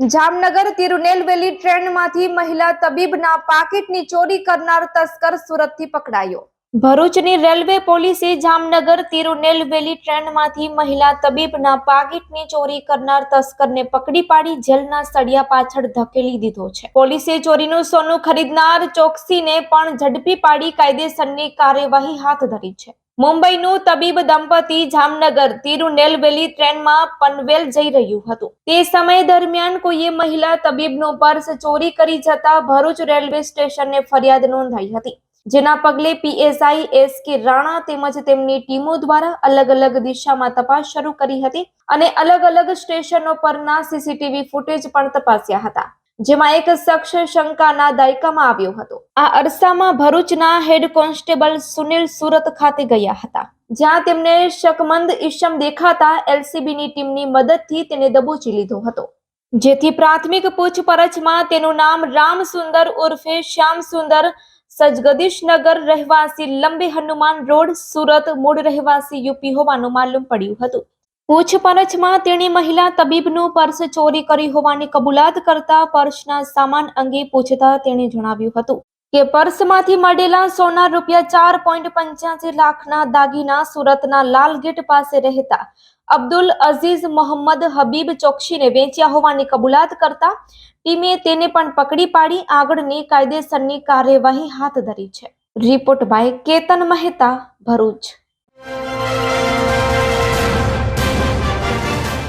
જામનગર તિરુનેલવેલી ટ્રેનમાંથી મહિલા તબીબના પાકીટની ચોરી કરનાર તસ્કર સુરતથી પકડાયો. ભરૂચની રેલવે પોલીસે જામનગર તિરુનેલવેલી ટ્રેનમાંથી મહિલા તબીબના પાકીટની ચોરી કરનાર તસ્કરને પકડી પાડી જેલના સળિયા પાછળ ધકેલી દીધો છે. પોલીસે ચોરીનું સોનું ખરીદનાર ચોકસીને પણ ઝડપી પાડી કાયદેસરની કાર્યવાહી હાથ ધરી છે. મુંબઈનું તબીબ દંપતી જામનગર તિરુનેલવેલી ટ્રેનમાં પનવેલ જઈ રહ્યું હતું. તે સમય દરમિયાન કોઈએ મહિલા તબીબનું પર્સ ચોરી કરી જતા ભરૂચ રેલવે સ્ટેશને ફરિયાદ નોંધાઈ હતી. જેના પગલે પીએસઆઈ એસ કે રાણા તેમજ તેમની ટીમો દ્વારા અલગ અલગ દિશામાં તપાસ શરૂ કરી હતી અને અલગ અલગ સ્ટેશનો પરના સીસીટીવી ફૂટેજ પણ તપાસ્યા હતા, જેમાં એક શખ્સ શંકાના દાયકામાં આવ્યો હતો. આ અરસામાં ભરૂચના હેડ કોન્સ્ટેબલ સુનિલ સુરત ખાતે ગયા હતા, જ્યાં તેમને શકમંદ ઈશમ દેખાતા એલસીબીની ટીમની મદદથી તેને દબોચી લીધો હતો. જેથી પ્રાથમિક પૂછપરછમાં તેનું નામ રામ સુંદર ઉર્ફે શ્યામ સુંદર સજગદીશનગર રહેવાસી લંબી હનુમાન રોડ સુરત મૂળ રહેવાસી યુપી હોવાનું માલુમ પડ્યું હતું. પૂછપરછમાં તેણે મહિલા તબીબનું પર્સ ચોરી કરી હોવાની કબૂલાત કરતા પર્સના સામાન અંગે પૂછતા તેણે જણાવ્યું હતું કે પર્સમાંથી મળેલા સોના રૂપિયા ચાર પોઈન્ટ પંચ્યાસી લાખના દાગીના સુરતના લાલગેટ પાસે રહેતા અબ્દુલ અઝીઝ મોહમ્મદ હબીબ ચોકસીને વેચ્યા હોવાની કબૂલાત કરતા ટીમે તેને પણ પકડી પાડી. આગળની કાયદેસરની કાર્યવાહી હાથ ધરી છે. Report by Ketan Mehta Bharuch.